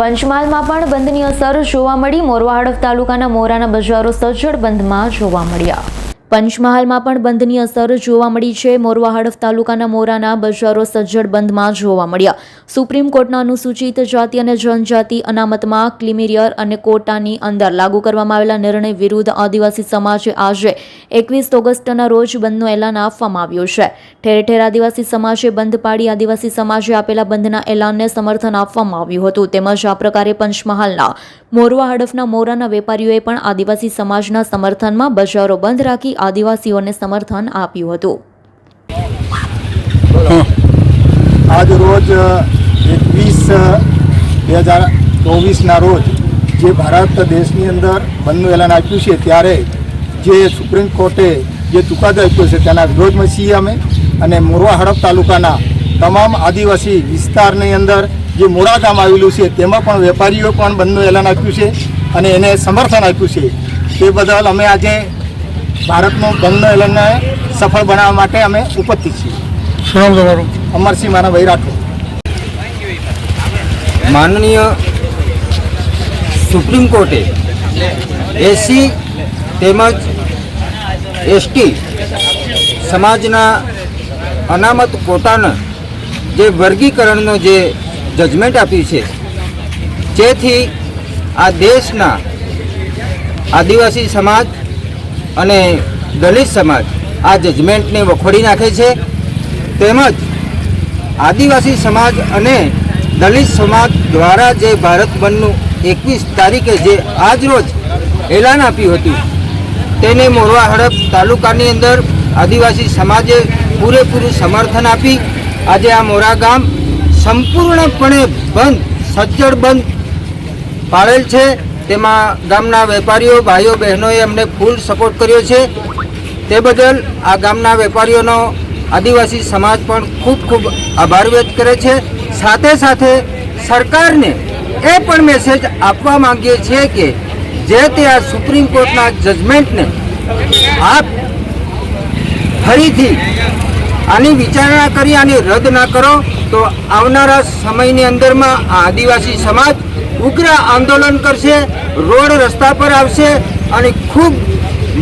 પંચમહાલમાં પણ બંધની અસર જોવા મળી. મોરવાહડફ તાલુકાના મોરાના બજારો સજ્જડ બંધમાં જોવા મળ્યા. પંચમહાલમાં પણ બંધની અસર જોવા મળી છે. મોરવા હડફ તાલુકાના મોરાના બજારો સજ્જડ બંધમાં જોવા મળ્યા. સુપ્રીમ કોર્ટના અનુસૂચિત જાતિ અને જનજાતિ અનામતમાં ક્લિમિરિયર અને કોટાની અંદર લાગુ કરવામાં આવેલા નિર્ણય વિરુદ્ધ આદિવાસી સમાજે આજે એકવીસ ઓગસ્ટના રોજ બંધનું એલાન આપવામાં આવ્યું છે. ઠેર ઠેર આદિવાસી સમાજે બંધ પાડી આદિવાસી સમાજે આપેલા બંધના એલાનને સમર્થન આપવામાં આવ્યું હતું. તેમજ આ પ્રકારે પંચમહાલના મોરવા હડફના મોરાના વેપારીઓએ પણ આદિવાસી સમાજના સમર્થનમાં બજારો બંધ રાખી આદિવાસીઓને સમર્થન આપ્યું હતું. આજ રોજ એકવીસ બે હજાર ચોવીસના રોજ જે ભારત દેશની અંદર બંધનું એલાન આપ્યું છે ત્યારે જે સુપ્રીમ કોર્ટે જે ચુકાદો આપ્યો છે તેના વિરોધમાં છીએ અમે અને મોરવા હડપ તાલુકાના તમામ આદિવાસી વિસ્તારની અંદર જે મોરા ગામ આવેલું છે તેમાં પણ વેપારીઓ પણ બંધનું એલાન આપ્યું છે અને એને સમર્થન આપ્યું છે. તે બદલ અમે આજે ભારતનું બંધનું એલનને સફળ બનાવવા માટે અમે ઉપસ્થિત છીએ. શું નામ તમારું? અમરસિંહ મારા ભાઈ રાઠોડ. માનનીય સુપ્રીમ કોર્ટે એસી તેમજ એસટી સમાજના અનામત કોટાના જે વર્ગીકરણનો જે જજમેન્ટ આપ્યું છે જેથી આ દેશના આદિવાસી સમાજ અને દલિત સમાજ આ જજમેન્ટને વખોડી નાખે છે. તેમજ આદિવાસી સમાજ અને દલિત સમાજ દ્વારા જે ભારત બંધનું એકવીસ તારીખે જે આજરોજ એલાન આપ્યું હતું, તેને મોરવા હડપ તાલુકાની અંદર આદિવાસી સમાજે પૂરેપૂરું સમર્થન આપી. આજે આ મોરા ગામ સંપૂર્ણપણે બંધ, સજ્જડ બંધ પાડેલ છે. તેમાં ગામના વેપારીઓ, ભાઈઓ, બહેનોએ અમને ફૂલ સપોર્ટ કર્યો છે. તે બદલ આ ગામના વેપારીઓનો આદિવાસી સમાજ પણ ખૂબ ખૂબ આભાર વ્યક્ત કરે છે. સાથે સાથે સરકારને એ પણ મેસેજ આપવા માંગીએ છીએ કે જે તે આ સુપ્રીમ કોર્ટના જજમેન્ટને આપ ફરીથી આની વિચારણા કરી આની રદ ના કરો, તો આવનારા સમયની અંદરમાં આ આદિવાસી સમાજ ઉગ્ર આંદોલન કરશે રોડ રસ્તા પર આવશે અને ખૂબ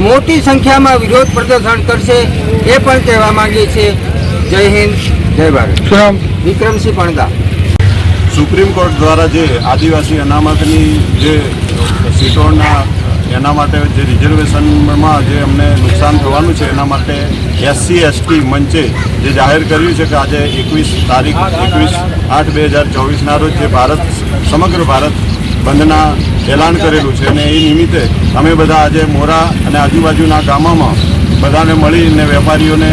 મોટી સંખ્યામાં વિરોધ પ્રદર્શન કરશે એ પણ કહેવા માંગીએ છીએ. જય હિન્દ જય ભારત. વિક્રમસિંહ પણદા સુપ્રીમ કોર્ટ દ્વારા જે આદિવાસી અનામતની જે સીટોના એના માટે જે રિઝર્વેશનમાં જે અમને નુકસાન થવાનું છે, એના માટે એસસી એસટી મંચે જે જાહેર કર્યું છે કે આજે એકવીસ તારીખ, એકવીસ આઠ બે હજાર ચોવીસના રોજ જે ભારત, સમગ્ર ભારત બંધના એલાન કરેલું છે અને એ નિમિત્તે અમે બધા આજે મોરા અને આજુબાજુના ગામોમાં બધાને મળીને વેપારીઓને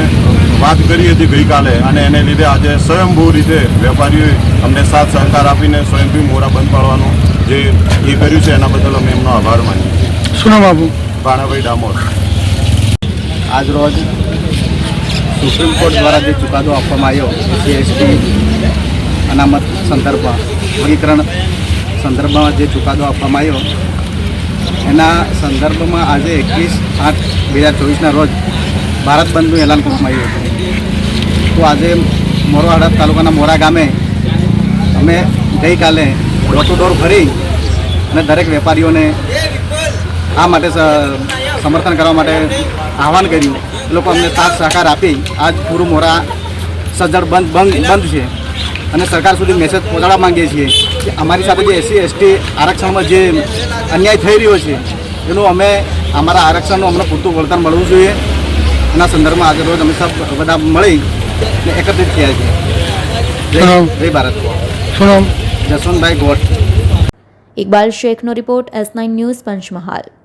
વાત કરી હતી ગઈકાલે અને એને લીધે આજે સ્વયંભૂ રીતે વેપારીઓએ અમને સાથ સહકાર આપીને સ્વયંભૂ મોરા બંધ પાડવાનું જે એ કર્યું છે, એના બદલ અમે એમનો આભાર માનીએ શું નામ આપું ભાણાભાઈ ડામોર. આજ રોજ સુપ્રીમ કોર્ટ દ્વારા જે ચુકાદો આપવામાં આવ્યો જીએસટી એસટી અનામત સંદર્ભમાં, વર્ગીકરણ સંદર્ભમાં જે ચુકાદો આપવામાં આવ્યો, એના સંદર્ભમાં આજે એકવીસ આઠ બે હજાર ચોવીસના રોજ ભારત બંધનું એલાન કરવામાં આવ્યું હતું. તો આજે મોરવાડા તાલુકાના મોરા ગામે અમે ગઈકાલે ડોર ટુ ડોર ફરી અને દરેક વેપારીઓને આ માટે સ- સમર્થન કરવા માટે આહવાન કર્યું. લોકો અમને સાથ સહકાર આપી. આજ પૂરું મોરા સજ્જડ બંધ બંધ બંધ છે. અને સરકાર સુધી મેસેજ પહોંચાડવા માંગીએ છીએ કે અમારી સાથે જે એસસી એસટી આરક્ષણમાં જે અન્યાય થઈ રહ્યો છે એનું અમે અમારા આરક્ષણનું અમને પૂરતું વળતર મળવું જોઈએ. એના સંદર્ભમાં આજે રોજ અમે સબ બધા મળી ને એકત્રિત થયા છીએ. જય જય ભારત. જસવંતભાઈ ગોઠ. Iqbal શેખનો report S nine news Panchmahal.